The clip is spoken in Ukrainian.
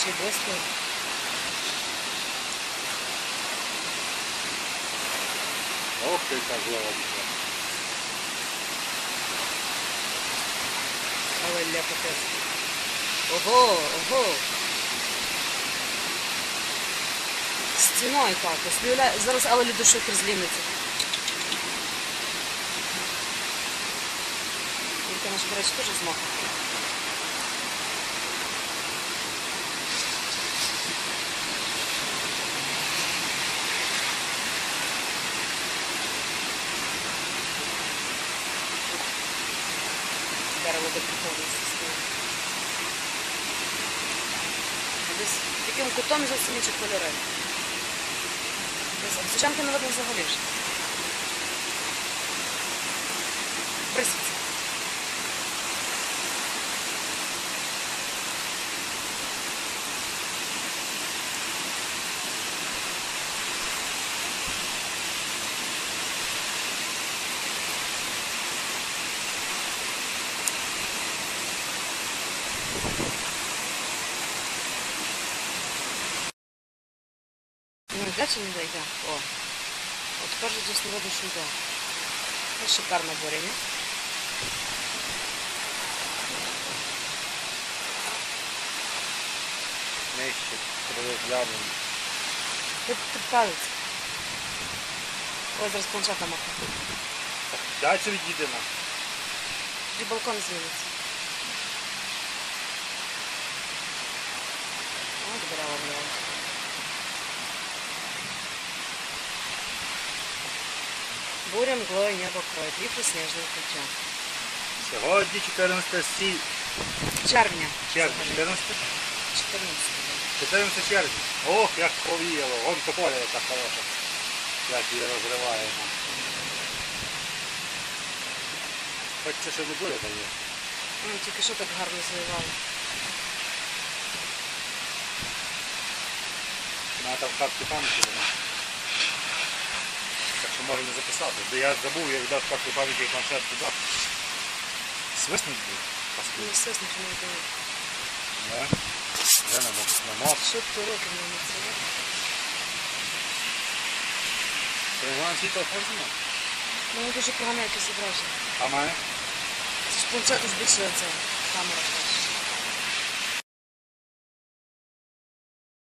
Ще й. Ох, ти була. Але ляпотець. Ого, ого. Стіною так. Зараз але лідушок розліниться. Тільки наш, до речі, теж змахав. Приховується стоїть. Десь таким кутом зовсім інші кольори. Сучанки не видно взагалі Не, даже не дойда. О, вот тоже здесь не воду сюда. Это шикарное бурение. Neyse, burada yavrum. Hep tıpkı Озеро Спланшат намокнет. Дальше иди, Дина. При балкон изменится. Буря мглою небо кроет, віхри сніжне укриття. Сьогодні 14 сі... Червня. червня. 14? 14. 14 червня. Ох, як повіяло. Вон тополя яка хороша. Як її розриваємо. Хоч це ще не буде дає. Ну, тільки що так гарно завивало. Вона там в картці пам'яті вона. Так що можна записати. Де я забув, я віддав карту пам'яті і планшет туди. Свиснуть буде. Не Паскуд. все нічого не дає. Да? Я на мок. На мок. Що ти років не це? Перегон світло можна? Ну, дуже погано якесь зображення. А має? Це ж планшет збільшує це камера.